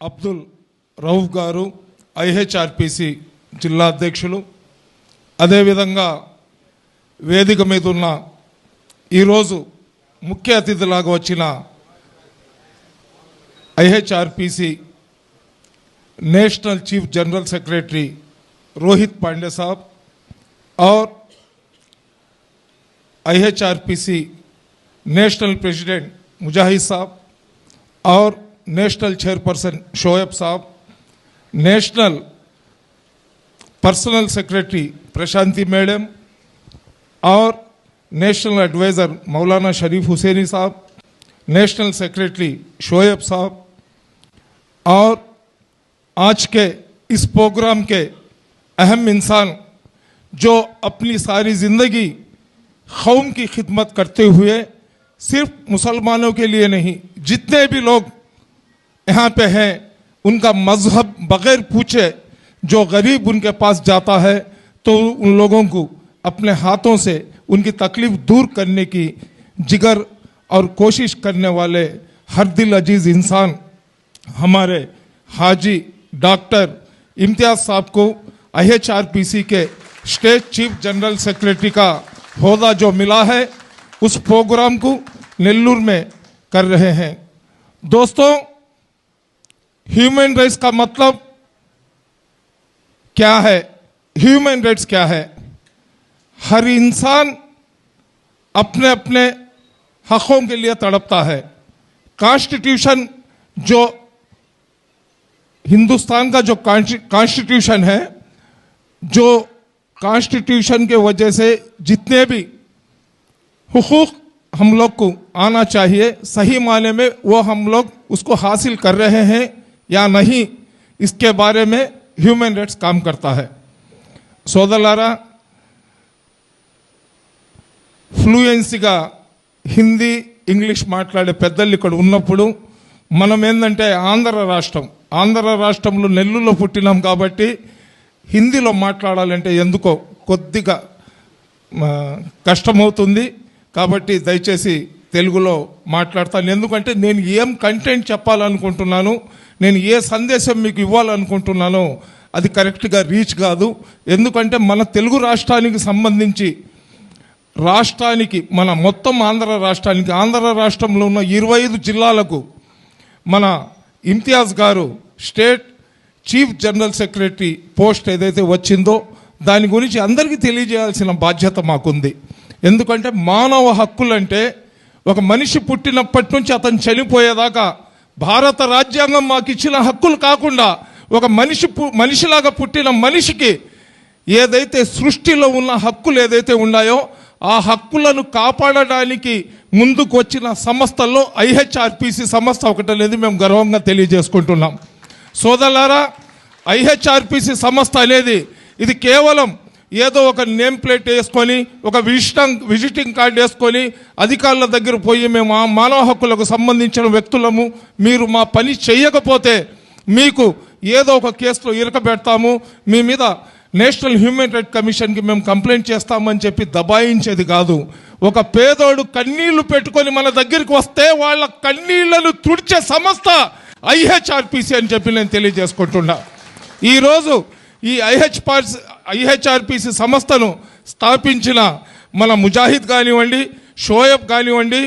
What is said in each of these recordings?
అబ్దుల్ రౌఫ్ గారు ఐహెచ్ఆర్పిసి జిల్లా అధ్యక్షులు అదేవిధంగా వేదిక మీద ఉన్న ఈరోజు ముఖ్య అతిథిలాగా వచ్చిన IHRPC national chief general secretary Rohit Pande साहब और आईएचआरपीसी नेशनल प्रेसिडेंट मुजाहिद साहब और national chairperson Shoaib sahab national personal secretary Prashanti madam और नेशनल एडवाइज़र मौलाना शरीफ हुसैनी साहब नेशनल सेक्रेटरी शोएब साहब और आज के इस प्रोग्राम के अहम इंसान जो अपनी सारी ज़िंदगी कौम की खिदमत करते हुए सिर्फ़ मुसलमानों के लिए नहीं, जितने भी लोग यहाँ पे हैं, उनका मज़हब बगैर पूछे जो गरीब उनके पास जाता है तो उन लोगों को अपने हाथों से उनकी तकलीफ़ दूर करने की जिगर और कोशिश करने वाले हर दिल अज़ीज़ इंसान हमारे हाजी डॉक्टर इम्तियाज़ साहब को आईएचआरपीसी के स्टेट चीफ जनरल सेक्रेटरी का होदा जो मिला है, उस प्रोग्राम को नेल्लूर में कर रहे हैं। दोस्तों ह्यूमन राइट्स का मतलब क्या है? ह्यूमन राइट्स क्या है? हर इंसान अपने अपने हकों के लिए तड़पता है। कॉन्स्टिट्यूशन जो हिंदुस्तान का जो कॉन्स्टिट्यूशन है, जो कॉन्स्टिट्यूशन के वजह से जितने भी हुकूक हम लोग को आना चाहिए, सही माने में वो हम लोग उसको हासिल कर रहे हैं। या नहीं इसके बारे में హ్యూమన్ రైట్స్ काम करता है సోదరులారా ఫ్లూయెన్సీగా హిందీ ఇంగ్లీష్ మాట్లాడే పెద్దలు ఇక్కడ ఉన్నప్పుడు మనం ఏంటంటే ఆంధ్ర రాష్ట్రం ఆంధ్ర రాష్ట్రంలో నెల్లూరులో పుట్టినాం కాబట్టి హిందీలో మాట్లాడాలంటే ఎందుకో కొద్దిగా ఆ, కష్టమవుతుంది కాబట్టి దయచేసి తెలుగులో మాట్లాడతాను. ఎందుకంటే నేను ఏం కంటెంట్ చెప్పాలనుకుంటున్నాను నేను ఏ సందేశం మీకు ఇవ్వాలనుకుంటున్నానో అది కరెక్ట్గా రీచ్ కాదు. ఎందుకంటే మన తెలుగు రాష్ట్రానికి సంబంధించి రాష్ట్రానికి మన మొత్తం ఆంధ్ర రాష్ట్రానికి ఆంధ్ర రాష్ట్రంలో ఉన్న ఇరవై ఐదు జిల్లాలకు మన Imtiaz garu state chief general secretary post ఏదైతే వచ్చిందో దాని గురించి అందరికీ తెలియజేయాల్సిన బాధ్యత మాకుంది. ఎందుకంటే మానవ హక్కులంటే ఒక మనిషి పుట్టినప్పటి నుంచి అతను చనిపోయేదాకా భారత రాజ్యాంగం మాకు ఇచ్చిన హక్కులు కాకుండా ఒక మనిషి పు- మనిషిలాగా పుట్టిన మనిషికి ఏదైతే సృష్టిలో ఉన్న హక్కులు ఏదైతే ఉన్నాయో ఆ హక్కులను కాపాడడానికి ముందుకు వచ్చిన సంస్థల్లో ఐహెచ్ఆర్పిసి సంస్థ ఒకటి అనేది మేము గర్వంగా తెలియజేసుకుంటున్నాం. సోదరులారా ఐహెచ్ఆర్పిసి సంస్థ అనేది ఇది కేవలం ఏదో ఒక నేమ్ ప్లేట్ వేసుకొని ఒక విజిటింగ్ విజిటింగ్ కార్డు వేసుకొని అధికారుల దగ్గర పోయి మేము ఆ మానవ హక్కులకు సంబంధించిన వ్యక్తులము మీరు మా పని చేయకపోతే మీకు ఏదో ఒక కేసులో ఇరకబెడతాము మీ మీద నేషనల్ హ్యూమన్ రైట్ కమిషన్కి మేము కంప్లైంట్ చేస్తామని చెప్పి దబాయించేది కాదు. ఒక పేదోడు కన్నీళ్ళు పెట్టుకొని మన దగ్గరికి వస్తే వాళ్ళ కన్నీళ్ళను తుడిచే సంస్థ ఐహెచ్ఆర్పిసి అని చెప్పి నేను తెలియజేసుకుంటున్నా. ఈరోజు ఈ ఐహెచ్ఆర్ ఐహెచ్ఆర్పిసి సంస్థను స్థాపించిన మన ముజాహిద్ కానివ్వండి షోయబ్ కానివ్వండి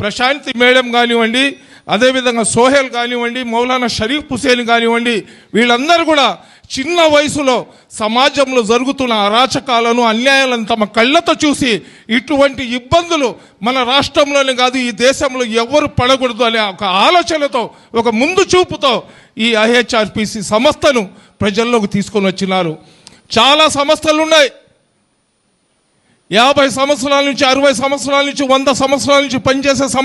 ప్రశాంతి మేడం కానివ్వండి అదేవిధంగా సోహెల్ కానివ్వండి మౌలానా షరీఫ్ హుసేన్ కానివ్వండి వీళ్ళందరూ కూడా చిన్న వయసులో సమాజంలో జరుగుతున్న అరాచకాలను అన్యాయాలను తమ కళ్ళతో చూసి ఇటువంటి ఇబ్బందులు మన రాష్ట్రంలోనే కాదు ఈ దేశంలో ఎవరు పడకూడదు అనే ఒక ఆలోచనతో ఒక ముందు చూపుతో ఈ ఐహెచ్ఆర్పిసి సంస్థను ప్రజల్లోకి తీసుకొని వచ్చినారు. చాలా సంస్థలు ఉన్నాయి. యాభై సంవత్సరాల నుంచి అరవై సంవత్సరాల నుంచి వంద సంవత్సరాల నుంచి పనిచేసే సంస్థ